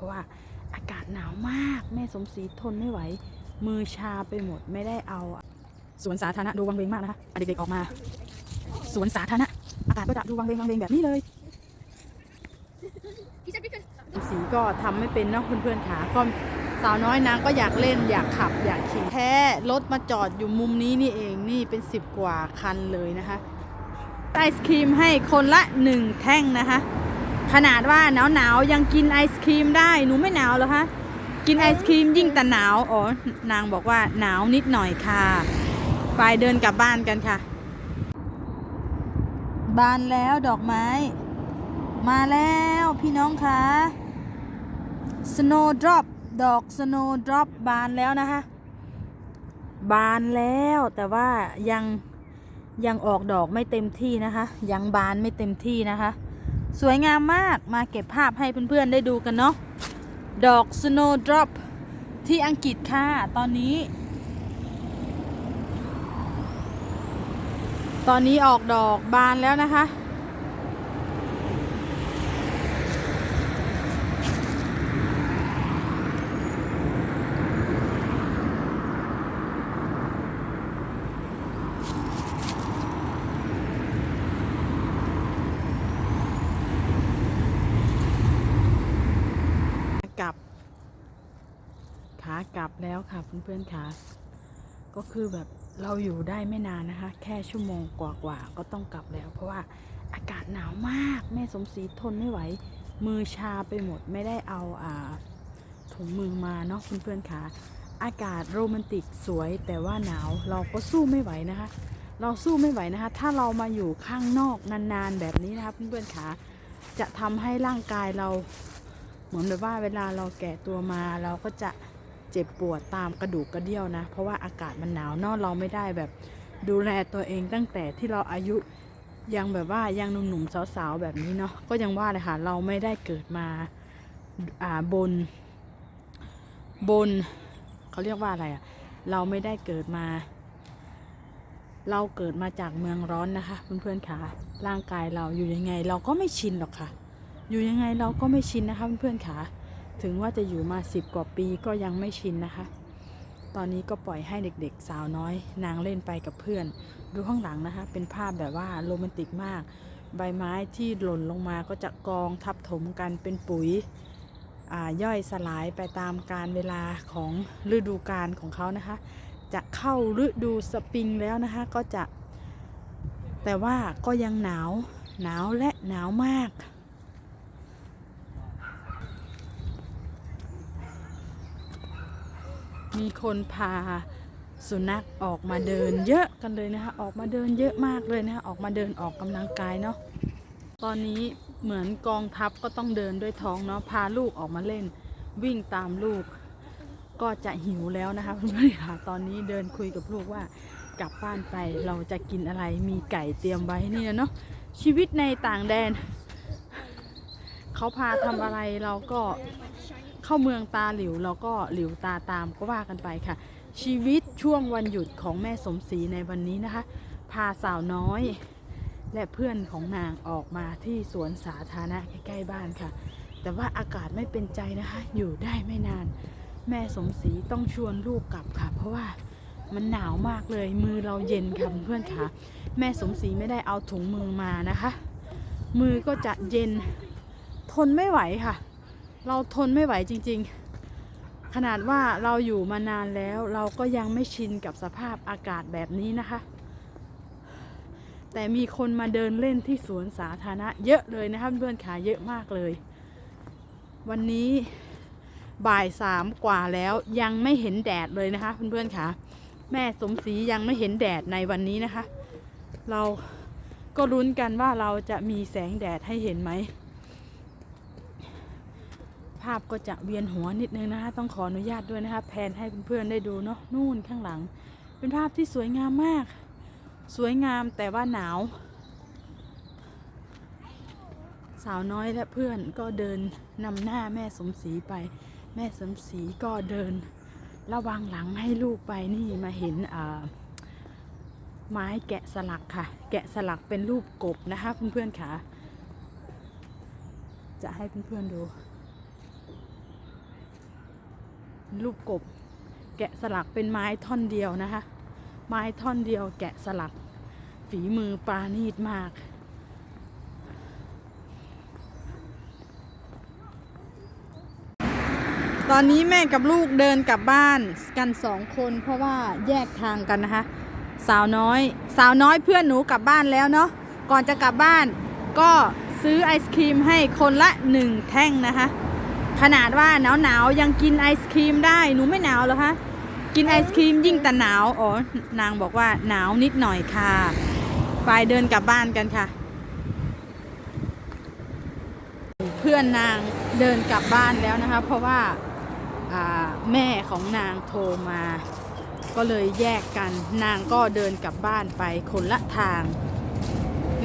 ราะว่าอากาศหนาวมากแม่สมศรีทนไม่ไหว มือชาไปหมดไม่ได้เอาสวนสาธารณะดูวังเวงมากนะคะอะเด็กๆออกมาสวนสาธารณะอากาศก็จะดูวังเวงวังเวงแบบนี้เลยสีก็ทำไม่เป็นเนาะเพื่อนๆขาก็สาวน้อยนางก็อยากเล่นอยากขับอยากขี่แท้รถมาจอดอยู่มุมนี้นี่เองนี่เป็นสิบกว่าคันเลยนะคะไอศครีมให้คนละหนึ่งแท่งนะคะ ขนาดว่าหนาวหนาวยังกินไอศครีมได้หนูไม่หนาวหรอคะกินไอศครีมยิ่งแต่หนาวอ๋อนางบอกว่าหนาวนิดหน่อยค่ะไปเดินกลับบ้านกันค่ะ บานแล้วดอกไม้ มาแล้วพี่น้องคะ Snowdrop ดอก Snowdrop บานแล้วนะคะ บานแล้วแต่ว่ายังยังออกดอกไม่เต็มที่นะคะ ยังบานไม่เต็มที่นะคะ สวยงามมากมาเก็บภาพให้เพื่อนๆได้ดูกันเนาะดอก Snowdrop ที่อังกฤษค่ะ ตอนนี้ ตอนนี้ออกดอกบานแล้วนะคะ กลับขากลับแล้วค่ะเพื่อนๆค่ะ ก็คือแบบเราอยู่ได้ไม่นานนะคะ แค่ชั่วโมงกว่าๆก็ต้องกลับแล้ว เพราะว่าอากาศหนาวมากแม่สมศรีทนไม่ไหว มือชาไปหมดไม่ได้เอาอ่าถุงมือมาเนาะเพื่อนๆค่ะ อากาศโรแมนติกสวยแต่ว่าหนาวเราก็สู้ไม่ไหวนะคะ เราสู้ไม่ไหวนะคะ ถ้าเรามาอยู่ข้างนอกนานๆแบบนี้นะคะเพื่อนๆค่ะจะทำให้ร่างกายเรา เหมือนแบบว่าเวลาเราแก่ตัวมาเราก็จะ เจ็บปวดตามกระดูกกระเดี่ยวนะ เพราะว่าอากาศมันหนาวนอะเราไม่ได้แบบดูแลตัวเองตั้งแต่ที่เราอายุยังแบบว่ายังหนุ่มๆสาวๆแบบนี้เนาะก็ยังว่าเลยค่ะเราไม่ได้เกิดมาอ่าบน บนเขาเรียกว่าอะไรอะเราไม่ได้เกิดมา เราเกิดมาจากเมืองร้อนนะคะเพื่อนๆค่ะร่างกายเราอยู่ยังไง เราก็ไม่ชินหรอกค่ะ อยู่ยังไงเราก็ไม่ชินนะคะเพื่อนๆค่ะ ถึงว่าจะอยู่มาสิบกว่าปีก็ยังไม่ชินนะคะ ตอนนี้ก็ปล่อยให้เด็กๆ สาวน้อย นางเล่นไปกับเพื่อน ดูข้างหลังนะคะ เป็นภาพแบบว่าโรแมนติกมาก ใบไม้ที่หล่นลงมาก็จะกองทับถมกันเป็นปุ๋ยย่อยสลายไปตามการเวลาของฤดูกาลของเขานะคะ จะเข้าฤดูสปริงแล้วนะคะก็จะ แต่ว่าก็ยังหนาวหนาวและหนาวมาก มีคนพาสุนัขออกมาเดินเยอะกันเลยนะคะ ออกมาเดินเยอะมากเลยนะคะออกมาเดินออกกำลังกายเนาะตอนนี้เหมือนกองทัพก็ต้องเดินด้วยท้องเนาะพาลูกออกมาเล่น วิ่งตามลูก ก็จะหิวแล้วนะคะเพื่อนๆค่ะตอนนี้เดินคุยกับลูกว่ากลับบ้านไปเราจะกินอะไรมีไก่เตรียมไว้นี่นะเนาะชีวิตในต่างแดน เขาพาทำอะไรเราก็ เข้าเมืองตาหลิวเราก็หลิวตาตามก็ว่ากันไปค่ะ ชีวิตช่วงวันหยุดของแม่สมศรีในวันนี้นะคะ พาสาวน้อย และเพื่อนของนางออกมาที่สวนสาธารณะใกล้ๆบ้านค่ะ แต่ว่าอากาศไม่เป็นใจนะคะ อยู่ได้ไม่นาน แม่สมศรีต้องชวนลูกกลับค่ะ เพราะว่ามันหนาวมากเลยมือเราเย็นค่ะเพื่อนค่ะ แม่สมศรีไม่ได้เอาถุงมือมานะคะ มือก็จะเย็นทนไม่ไหวค่ะ เราทนไม่ไหวจริง ๆ ขนาดว่าเราอยู่มานานแล้วเราก็ยังไม่ชินกับสภาพอากาศแบบนี้นะคะ แต่มีคนมาเดินเล่นที่สวนสาธารณะเยอะเลยนะคะเพื่อนๆขาเยอะมากเลย วันนี้บ่ายสามกว่าแล้วยังไม่เห็นแดดเลยนะคะเพื่อนๆขาแม่สมศรียังไม่เห็นแดดในวันนี้นะคะ เราก็ลุ้นกันว่าเราจะมีแสงแดดให้เห็นไหม ภาพก็จะเวียนหัวนิดนึงนะคะต้องขออนุญาตด้วยนะคะแพนให้เพื่อนๆได้ดูเนาะนู่นข้างหลัง เป็นภาพที่สวยงามมาก สวยงามแต่ว่าหนาว สาวน้อยและเพื่อนก็เดินนำหน้าแม่สมศรีไป แม่สมศรีก็เดิน ระวังหลังให้ลูกไปนี่มาเห็นอ่าไม้แกะสลักค่ะ แกะสลักเป็นรูปกบนะคะเพื่อนๆค่ะ จะให้เพื่อนๆดู รูปกบ แกะสลักเป็นไม้ท่อนเดียวนะคะ ไม้ท่อนเดียวแกะสลัก ฝีมือปราณีตมากตอนนี้แม่กับลูกเดินกลับบ้านกันสองคนเพราะว่าแยกทางกันนะคะ สาวน้อย สาวน้อยเพื่อนหนูกลับบ้านแล้วเนาะก่อนจะกลับบ้าน ก็ซื้อไอศครีมให้คนละหนึ่งแท่งนะคะ ขนาดว่าหนาวหนาวยังกินไอศครีมได้ หนูไม่หนาวหรอคะ กินไอศครีมยิ่งแต่หนาว อ๋อ นางบอกว่าหนาวนิดหน่อยค่ะไปเดินกลับบ้านกันค่ะ เพื่อนนางเดินกลับบ้านแล้วนะคะ เพราะว่าแม่ของนางโทรมา ก็เลยแยกกัน นางก็เดินกลับบ้านไปคนละทาง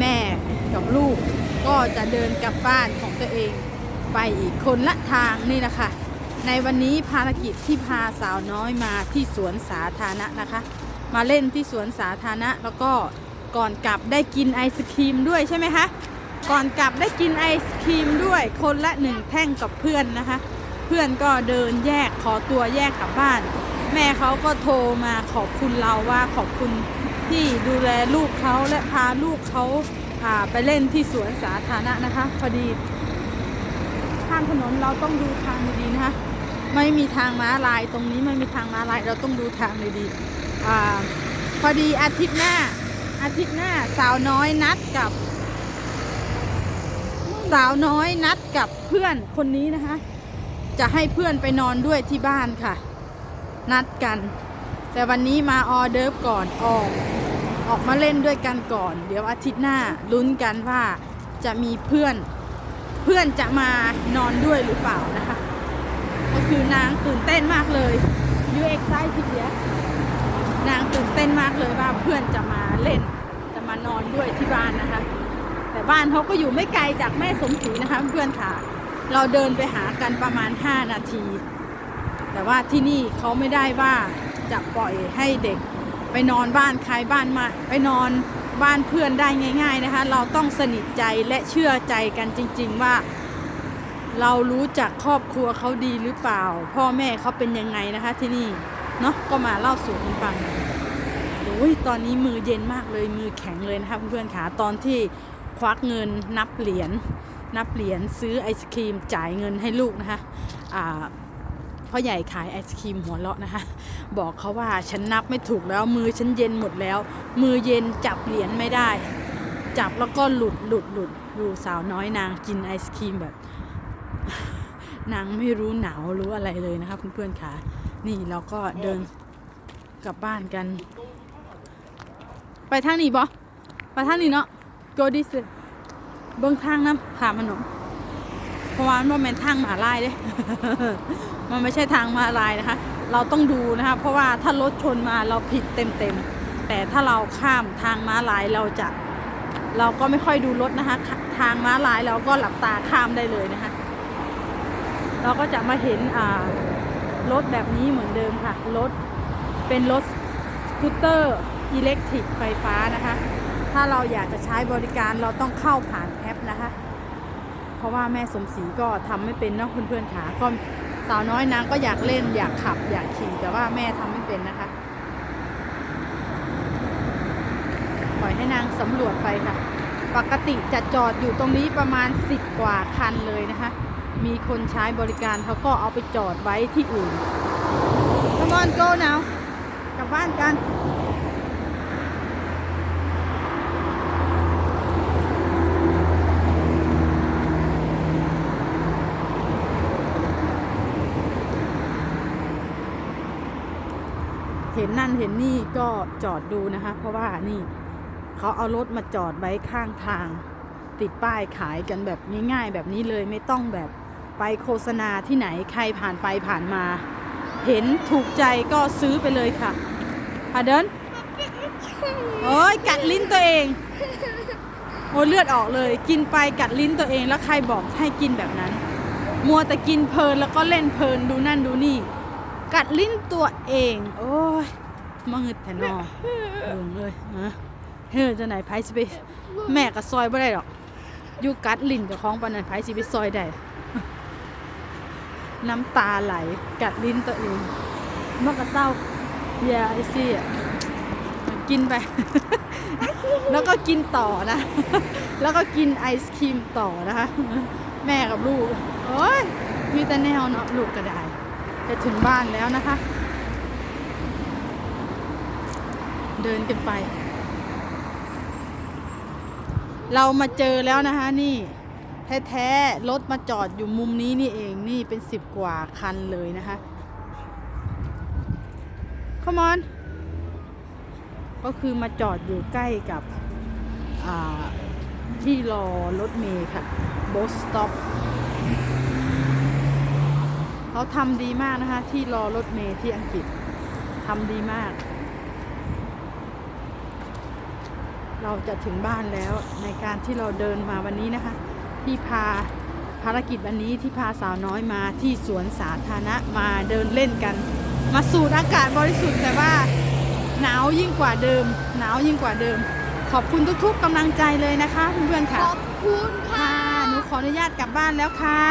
แม่กับลูกก็จะเดินกลับบ้านของตัวเอง ไปอีกคนละทางนี่นะคะ ในวันนี้ภารกิจที่พาสาวน้อยมาที่สวนสาธารณะนะคะ มาเล่นที่สวนสาธารณะแล้วก็ก่อนกลับได้กินไอศครีมด้วยใช่ไหมคะก่อนกลับได้กินไอศครีมด้วยคนละหนึ่งแท่งกับเพื่อนนะคะ เพื่อนก็เดินแยกขอตัวแยกกลับบ้าน แม่เขาก็โทรมาขอบคุณเราว่าขอบคุณที่ดูแลลูกเขาและพาลูกเขาไปเล่นที่สวนสาธารณะนะคะ พอดี ถนนเราต้องดูทางดีๆนะคะไม่มีทางม้าลายตรงนี้ไม่มีทางม้าลายเราต้องดูทางดีๆอพอดีอาทิตย์หน้า อาทิตย์หน้าสาวน้อยนัดกับ สาวน้อยนัดกับเพื่อนคนนี้นะคะ จะให้เพื่อนไปนอนด้วยที่บ้านค่ะ นัดกัน แต่วันนี้มาออเดิร์ฟก่อนออกออกมาเล่นด้วยกันก่อน เดี๋ยวอาทิตย์หน้าลุ้นกันว่าจะมีเพื่อน เพื่อนจะมานอนด้วยหรือเปล่านะคะ ก็คือนางตื่นเต้นมากเลย you excited เดียนางตื่นเต้นมากเลยว่าเพื่อนจะมาเล่น จะมานอนด้วยที่บ้านนะคะ แต่บ้านเขาก็อยู่ไม่ไกลจากแม่สมศรีนะคะเพื่อนค่ะ เราเดินไปหากันประมาณ 5 นาที แต่ว่าที่นี่เขาไม่ได้ว่าจะปล่อยให้เด็ก ไปนอนบ้านใครบ้านมาไปนอนบ้านเพื่อนได้ง่าย ๆนะคะ เราต้องสนิทใจและเชื่อใจกันจริง ๆ ว่า เรารู้จักครอบครัวเขาดีหรือเปล่า พ่อแม่เขาเป็นยังไงนะคะ ที่นี่เนาะก็มาเล่าสู่กันฟังโอ้ยตอนนี้มือเย็นมากเลยมือแข็งเลยนะคะเพื่อนๆขาตอนที่ควักเงินนับเหรียญนับเหรียญซื้อไอศครีมจ่ายเงินให้ลูกนะคะอ่า พ่อใหญ่ขายไอศครีมหัวเราะนะคะ บอกเขาว่าฉันนับไม่ถูกแล้วมือฉันเย็นหมดแล้ว มือเย็นจับเหรียญไม่ได้ จับแล้วก็หลุดหลุดหลุดดูสาวน้อยนางกินไอศครีมแบบ นางไม่รู้หนาวรู้อะไรเลยนะคะเพื่อนๆค่ะ นี่เราก็เดินกลับบ้านกัน ไปทางนี้บอไปทางนี้เนาะ go this way เบิ้องทางน้ำขามมันหนม เพราะว่ามันบ่แม่นทางมาลายเด้ มันไม่ใช่ทางมาลายนะคะ เราต้องดูนะคะ เพราะว่าถ้ารถชนมาเราผิดเต็มๆ แต่ถ้าเราข้ามทางม้าลายเราจะ เราก็ไม่ค่อยดูรถนะคะ ทางม้าลายเราก็หลับตาข้ามได้เลยนะคะ เราก็จะมาเห็นอ่ารถแบบนี้เหมือนเดิมค่ะ รถเป็นรถสกูตเตอร์อิเล็กทริกไฟฟ้านะคะ ถ้าเราอยากจะใช้บริการเราต้องเข้าผ่านแอปนะคะ ราะว่าแม่สมศรีก็ทำไม่เป็นเนาะเพื่อนๆขาก็สาวน้อยนางก็อยากเล่นอยากขับ อยากขี่แต่ว่าแม่ทำไม่เป็นนะคะ ปล่อยให้นางสำรวจไปค่ะ ปกติจะจอดอยู่ตรงนี้ประมาณ 10 กว่าคันเลยนะคะ มีคนใช้บริการเขาก็เอาไปจอดไว้ที่อื่น Come on go now กลับบ้านกัน เห็นนั่นเห็นนี่ก็จอดดูนะคะ เพราะว่านี่เขาเอารถมาจอดไว้ข้างทาง ติดป้ายขายกันแบบง่ายๆแบบนี้เลยไม่ต้องแบบไปโฆษณาที่ไหนใครผ่านไปผ่านมา เห็นถูกใจก็ซื้อไปเลยค่ะพาเดินโอ้ยกัดลิ้นตัวเองโอ้เลือดออกเลย กินไปกัดลิ้นตัวเองแล้วใครบอกให้กินแบบนั้น มัวแต่กินเพลินแล้วก็เล่นเพลินดูนั่นดูนี่ กัดลิ้นตัวเอง โอ้ยมาหงึดแทนอเบิ่งเลยฮะเฮ้ยจะไหนไผสิไปแม่ก็ซอยบ่ได้หรอกอยู่กัดลิ้นเจ้าของปานนั้นไผสิไปซอยได้น้ำตาไหลกัดลิ้นตัวเองเมื่อกระเศร้าเยาไอซี่อะกินไป แล้วก็กินต่อนะ แล้วก็กินไอศครีมต่อนะคะ แม่กับลูก โอ้ยมีแต่แนวเนาะลูกก็ได้ จะถึงบ้านแล้วนะคะ เดินกันไป เรามาเจอแล้วนะคะนี่แท้ๆรถมาจอดอยู่มุมนี้นี่เองนี่เป็นสิบกว่าคันเลยนะคะขมอนก็คือมาจอดอยู่ใกล้กับที่รอรถเมย์ค่ะบสต็อป เขาทำดีมากนะคะ ที่รอรถเมย์ที่อังกฤษทำดีมาก เราจะถึงบ้านแล้วในการที่เราเดินมาวันนี้นะคะ ที่พาภารกิจวันนี้ที่พาสาวน้อยมาที่สวนสาธารณะมาเดินเล่นกัน มาสูดอากาศบริสุทธิ์แต่ว่าหนาวยิ่งกว่าเดิม หนาวยิ่งกว่าเดิม ขอบคุณทุกๆกำลังใจเลยนะคะเพื่อนๆขค่ะอบคุณค่ะค่ะหนูขออนุญาตกลับบ้านแล้วค่ะ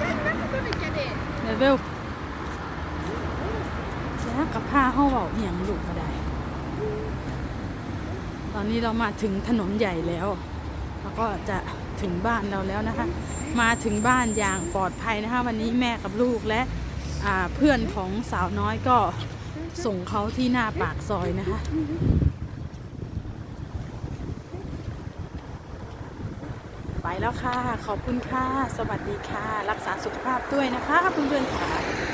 ได้นั่นก็เป็นจะ เด็ดเลเวลแล้วกับผ้าห้าเบาเอียงลูกก็ได้ ตอนนี้เรามาถึงถนนใหญ่แล้ว แล้วก็จะถึงบ้านเราแล้วนะคะ มาถึงบ้านอย่างปลอดภัยนะคะ วันนี้แม่กับลูกและเพื่อนของสาวน้อยก็ส่งเขาที่หน้าปากซอยนะคะ ไปแล้วค่ะ ขอบคุณค่ะ สวัสดีค่ะ รักษาสุขภาพด้วยนะคะเพื่อนๆค่ะ